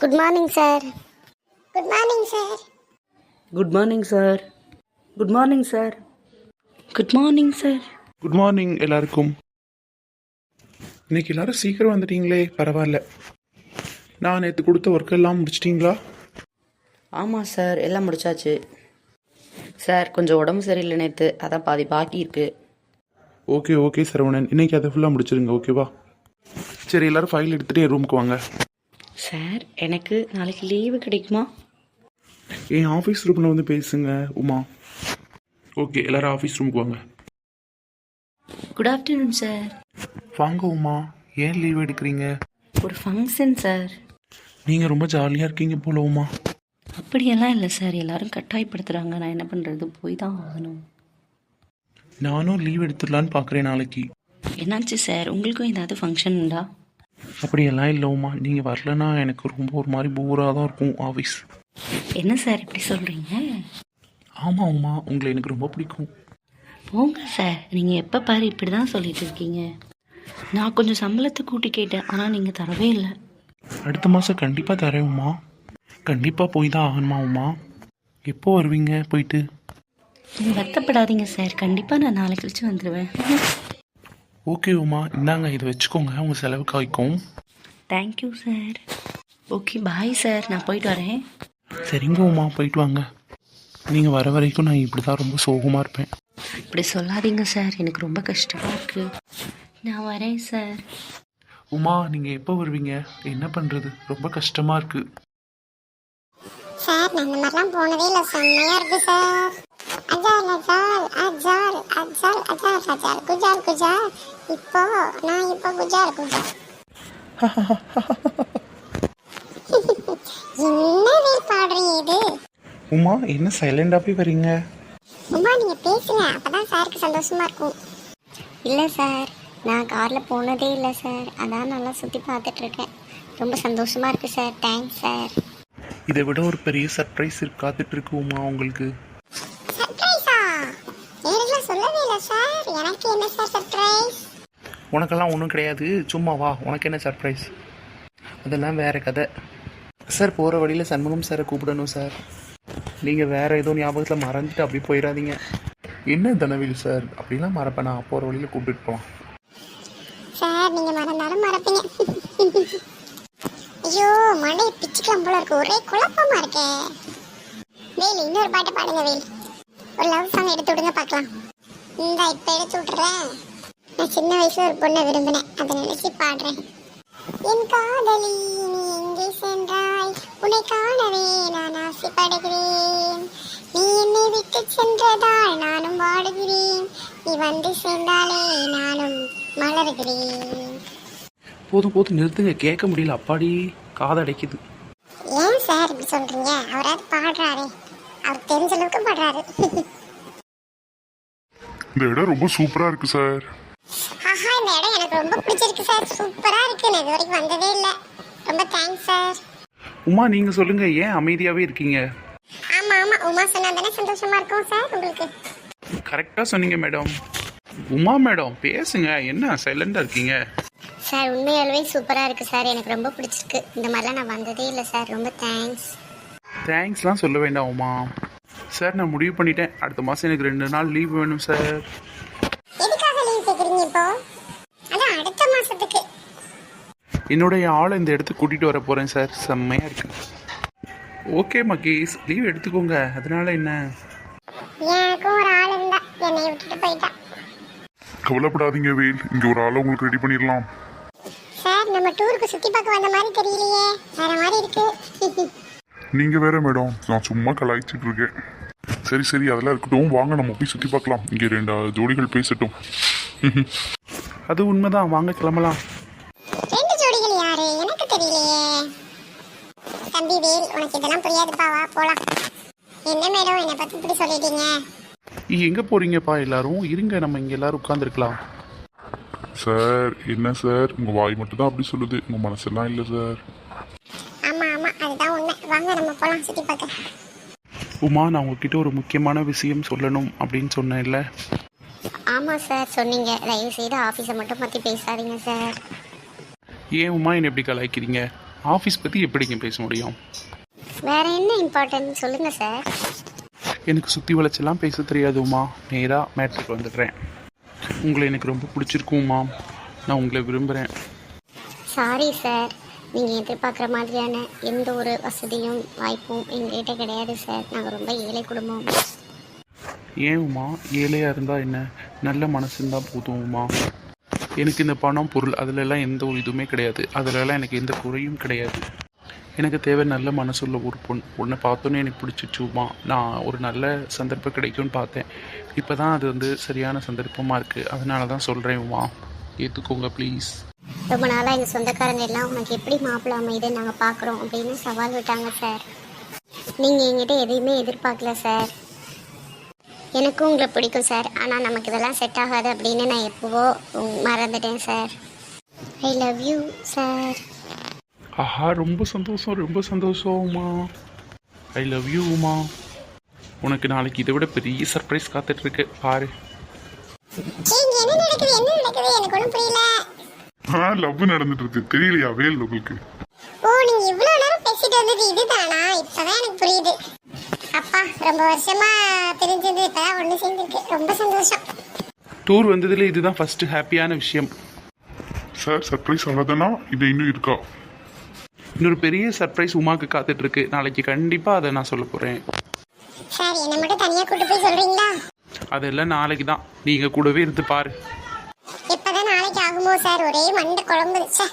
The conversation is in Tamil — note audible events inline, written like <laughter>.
Good morning sir good morning sir good morning sir good morning sir good morning sir good morning எல்லாருக்கும். இன்னைக்கு எல்லாரும் சீக்கிரம் வந்துட்டீங்களே பரவாயில்ல. நான் நேற்று கொடுத்த ஒர்க் எல்லாம் முடிச்சிட்டிங்களா? ஆமாம் சார் எல்லாம் முடிச்சாச்சு. சார் கொஞ்சம் உடம்பு சரியில்லை நேற்று அதான் பாதி பாக்கி இருக்கு. Okay okay Saravanan. இன்னைக்கு அதை ஃபுல்லாக முடிச்சிருங்க ஓகேவா சரி எல்லாரும் ஃபைல் எடுத்துகிட்டு என் ரூமுக்கு வாங்க. சார் எனக்கு நாளைக்கு லீவு கிடைக்குமா? என் ஆஃபீஸ் ரூமில் வந்து பேசுங்க உமா. ஓகே எல்லாரும் ஆஃபீஸ் ரூமுக்கு வாங்க. குட் ஆஃப்டர்நூன் சார் வாங்க உமா. ஏன் லீவ் எடுக்கிறீங்க? ஒரு ஃபங்க்ஷன் சார் நீங்கள் ரொம்ப ஜாலியாக இருக்கீங்க போல உமா. அப்படியெல்லாம் இல்லை சார் எல்லாரும் கட்டாயப்படுத்துகிறாங்க நான் என்ன பண்ணுறது போய் தான் ஆகணும். நானும் லீவ் எடுத்துடலான்னு பார்க்குறேன் நாளைக்கு. என்னாச்சு சார் உங்களுக்கும் ஏதாவது ஃபங்க்ஷன் உண்டா? அப்படியெல்லாம் இல்லை உமா நீங்கள் வரலன்னா எனக்கு ரொம்ப ஒரு மாதிரி போராக தான் இருக்கும் ஆஃபீஸ் என்ன சார் இப்படி சொல்கிறீங்க ஆமாம் உமா. உங்களை எனக்கு ரொம்ப பிடிக்கும். போங்க சார். நீங்கள் எப்போ பாரு இப்படி தான் சொல்லிட்டு இருக்கீங்க. நான் கொஞ்சம் சம்பளத்தை கூட்டி கேட்டேன் ஆனால் நீங்கள் தரவே இல்லை. அடுத்த மாதம் கண்டிப்பாக தரேன் உமா. கண்டிப்பாக போய் தான் ஆகணுமா உமா? எப்போ வருவீங்க போயிட்டு? நீங்கள் வருத்தப்படாதீங்க சார். கண்டிப்பாக நான் நாளை கழிச்சு வந்துடுவேன் ஓகே உமா இந்தாங்க இதை வச்சுக்கோங்க உங்கள் செலவுக்கு ஆயிக்கும் thank you sir okay bye sir நான் போயிட்டு வரேன் சரிங்க உமா போயிட்டு வாங்க நீங்கள் வர வரைக்கும் நான் இப்படி தான் ரொம்ப சோகமாக இருப்பேன் இப்படி சொல்லாதீங்க சார் எனக்கு ரொம்ப கஷ்டமாக இருக்குது நான் வரேன் சார் உமா நீங்கள் எப்போ வருவீங்க என்ன பண்ணுறது ரொம்ப கஷ்டமாக இருக்குது சார் நான் இந்த மாதிரிலாம் போனதே இல்லை செம்மையா இருக்கு சார் அஜால் அஜால் அஜால் அஜால் அஜால் அஜால் குஜால் குஜால் இப்போ நான் இப்போ குஜால் குஜால் <laughs> என்ன வேல் பாடுறீங்க இது? உமா என்ன சைலண்டாகவே வரீங்க அம்மா நீங்க பேசுங்க. அப்பதான் சாருக்கு சந்தோஷமா இருக்கும். இல்ல சார் நான் கார்ல போனதே இல்லை சார் அதான் நல்லா சுத்தி பார்த்துட்டு இருக்கேன். ரொம்ப சந்தோஷமா இருக்கு சார் தேங்க்ஸ் சார் இதை விட ஒரு பெரிய சர்ப்ரைஸ் காத்துட்டு இருக்கு உமா உங்களுக்கு சர்ப்ரைஸா நேரில் சொல்லவே இல்லை சார் எனக்கு என்ன சார் சர்ப்ரைஸ் உனக்கெல்லாம் ஒன்றும் கிடையாது. சும்மா வா. உனக்கு என்ன சர்ப்ரைஸ் அதெல்லாம் வேற கதை. சார் போகிற வழியில் சண்முகம் சாரை கூப்பிடணும் சார் நீங்கள் வேற ஏதோ ஞாபகத்தில் மறந்துட்டு அப்படி போயிடாதீங்க என்ன தனவில் சார் அப்படிலாம் மறப்பேன்? நான் போகிற வழியில் கூப்பிட்டு போகலாம் சார் நீங்கள் மறந்தாலும் மறப்பீங்க. ஐயோ மண்டை பிச்சுக்கலாம் போல இருக்கு. ஒரே குழப்பமா இருக்கே. வேல் இன்னொரு பாட்டு பாடுங்க வேல். ஒரு லவ் சாங் எடுத்து விடுங்க பார்க்கலாம். இந்த இப்போ எடுத்து விட்டுறேன். நான் சின்ன வயசுல ஒரு பொண்ணை விரும்பினேன். அதை நினைச்சு பாடுறேன். என் காதலி நீ எங்கே சென்றாய்? உன்னை காணவே நான் ஆசைப்படுகிறேன். நீ என்னை விட்டு சென்றதால் நானும் வாடுகிறேன் நீ வந்து சேர்ந்தாலே நானும் மலர்கிறேன். போதும் போதும் நிறுத்துங்க. கேட்க முடியல. அப்பாடி காதடைக்குது. ஏன் சார் இப்படி சொல்றீங்க? அவராவது பாடுறாரே. அவர் தெரிஞ்ச அளவுக்கு பாடுறாரு. இந்த இடம் ரொம்ப சூப்பரா இருக்கு சார். ஆஹா இந்த இடம் எனக்கு ரொம்ப பிடிச்சிருக்கு சார் சூப்பரா இருக்கு. நான் இது வரைக்கும் வந்ததே இல்லை. ரொம்ப தேங்க்ஸ் சார் உமா நீங்கள் சொல்லுங்கள் ஏன் அமைதியாகவே இருக்கீங்க? ஆமா ஆமா. உமா சொன்னா தானே சந்தோஷமா இருக்கும் சார் உங்களுக்கு? கரெக்டாக சொன்னீங்க மேடம் உமா மேடம் பேசுங்க. என்ன சைலண்டாக இருக்கீங்க? சார் உண்மையாலுமே சூப்பரா இருக்கு சார் எனக்கு ரொம்ப பிடிச்சிருக்கு. இந்த மாதிரிலாம் நான் வந்ததே இல்லை சார் ரொம்ப தேங்க்ஸ் தேங்க்ஸ்லாம் சொல்ல வேண்டாம் உமா. சார் நான் முடிவு பண்ணிட்டேன். அடுத்த மாதம் எனக்கு ரெண்டு நாள் லீவ் வேணும் சார் எதுக்காக லீவ் கேக்குறீங்க இப்போ அதான் அடுத்த மாசத்துக்கு என்னுடைய ஆளை இந்த இடத்துக்கு கூட்டிகிட்டு வர போகிறேன் சார். செம்மையாக இருக்கு. ஓகே மகேஷ். லீவ் எடுத்துக்கோங்க. அதனால என்ன? எனக்கும் ஒரு ஆள் இருந்தா என்னை விட்டுட்டு போயிட்டா. கவலைப்படாதீங்க வேல். இங்க ஒரு ஆளை உங்களுக்கு ரெடி பண்ணிடலாம். சார் நம்ம டூருக்கு சுத்தி பார்க்க வந்த மாதிரி தெரியலையே. வேற மாதிரி இருக்கு. நீங்க வேற மேடம். நான் சும்மா கலாய்ச்சிட்டு இருக்கேன். சரி சரி. அதெல்லாம் இருக்கட்டும். வாங்க நம்ம போய் சுத்தி பார்க்கலாம். இங்க ரெண்டு ஜோடிகள் பேசட்டும். அது உண்மைதான். வாங்க கிளம்பலாம். வேல் உனக்கு இதெல்லாம் புரியாதுப்பா வா போலாம். என்ன மேடம் என்னை பத்தி இப்படி சொல்லிட்டீங்க? எங்கே போகிறீங்கப்பா எல்லாரும்? இருங்க நம்ம இங்கே எல்லாரும் உட்காந்துருக்கலாம் சார் என்ன சார்? உங்க வாய் மட்டும் தான் அப்படி சொல்லுது. உங்க மனசெல்லாம் இல்லை சார். ஆமா ஆமா அதுதான் உண்மை. வாங்க நம்ம போலாம் சுத்தி பார்க்க. உமா நான் உங்ககிட்ட ஒரு முக்கியமான விஷயம் சொல்லணும் அப்படின்னு சொன்னேன்ல. ஆமா சார் சொன்னீங்க. தயவு செய்து ஆஃபீஸை மட்டும் பத்தி பேசாதீங்க சார். ஏன் உமா என்னை எப்படி கலாய்க்கிறீங்க? ஆஃபீஸ் பற்றி எப்படிங்க பேச முடியும்? வேற என்ன இம்பார்ட்டன்ட் சொல்லுங்க சார் எனக்கு சுற்றி வளைச்செல்லாம் பேச தெரியாது உமா நேராக மேட்ருக்கு வந்துடுறேன். உங்களை எனக்கு ரொம்ப பிடிச்சிருக்கு உமா நான் உங்களை விரும்புகிறேன் சாரி சார் நீங்கள் எதிர்பார்க்குற மாதிரியான எந்த ஒரு வசதியும் வாய்ப்பும் எங்ககிட்ட கிடையாது சார் நாங்கள் ரொம்ப ஏழை குடும்பம். ஏன் உமா? ஏழையாக இருந்தால் என்ன? நல்ல மனசு இருந்தால் போதும் உமா எனக்கு இந்த பணம் பொருள் அதிலெல்லாம் எந்த ஒரு இதுவுமே கிடையாது. அதிலெல்லாம் எனக்கு எந்த குறையும் கிடையாது. எனக்கு தேவை நல்ல மனசுள்ள ஒரு பொண் உன்னை பார்த்தோன்னே எனக்கு பிடிச்சிச்சுமா நான் ஒரு நல்ல சந்தர்ப்பம் கிடைக்கும்னு பார்த்தேன். இப்போ தான் அது வந்து சரியான சந்தர்ப்பமாக இருக்குது அதனால தான் சொல்கிறேன் உமா. ஏற்றுக்கோங்க ப்ளீஸ் ரொம்ப நாளாக எங்கள் சொந்தக்காரங்க எல்லாம் உனக்கு எப்படி மாப்பிள்ள அமையுது? நாங்கள் பார்க்குறோம் அப்படின்னு சவால் விட்டாங்க சார் நீங்கள் எங்கிட்ட எதையுமே எதிர்பார்க்கல சார் எனக்கும் உங்களை பிடிக்கும் சார். ஆனால் நமக்கு இதெல்லாம் செட் ஆகாது அப்படின்னு நான் எப்போவோ மறந்துட்டேன் sir. I love you sir. ஆஹா ரொம்ப சந்தோஷம் ரொம்ப சந்தோஷம் Uma I love you Uma. உனக்கு நாளைக்கு இதை விட பெரிய சர்ப்ரைஸ் பாரு. எனக்கு ஒன்றும் புரியல. ஆ லவ் நடந்துட்டு இருக்கு தெரியலையா வேல் உங்களுக்கு? ஓ நீங்க இவ்வளவு நேரம் பேசிட்டு வந்தது இதுதானா? இப்பதான் எனக்கு புரியுது. அப்பா ரொம்ப வருஷமா தெரிஞ்சது இப்பதான் ஒண்ணு சேர்ந்துருக்கு. ரொம்ப சந்தோஷம். டூர் வந்ததில் இதுதான் ஃபஸ்ட்டு ஹாப்பியான விஷயம். சார் சர்ப்ரைஸ் அவ்வளோதானா இது இன்னும் இருக்கா? இன்னொரு பெரிய சர்ப்ரைஸ் உமாக்கு காத்துட்ருக்கு. நாளைக்கு கண்டிப்பாக அதை நான் சொல்ல போகிறேன் சார் என்ன மட்டும் தனியா கூட்டு போய் சொல்றீங்களா? அதெல்லாம் நாளைக்கு தான். நீங்கள் கூடவே இருந்து பாரு. எப்பதான் நாளைக்கு ஆகுமோ சார் ஒரே மண்டை குழம்பு. ச்சே.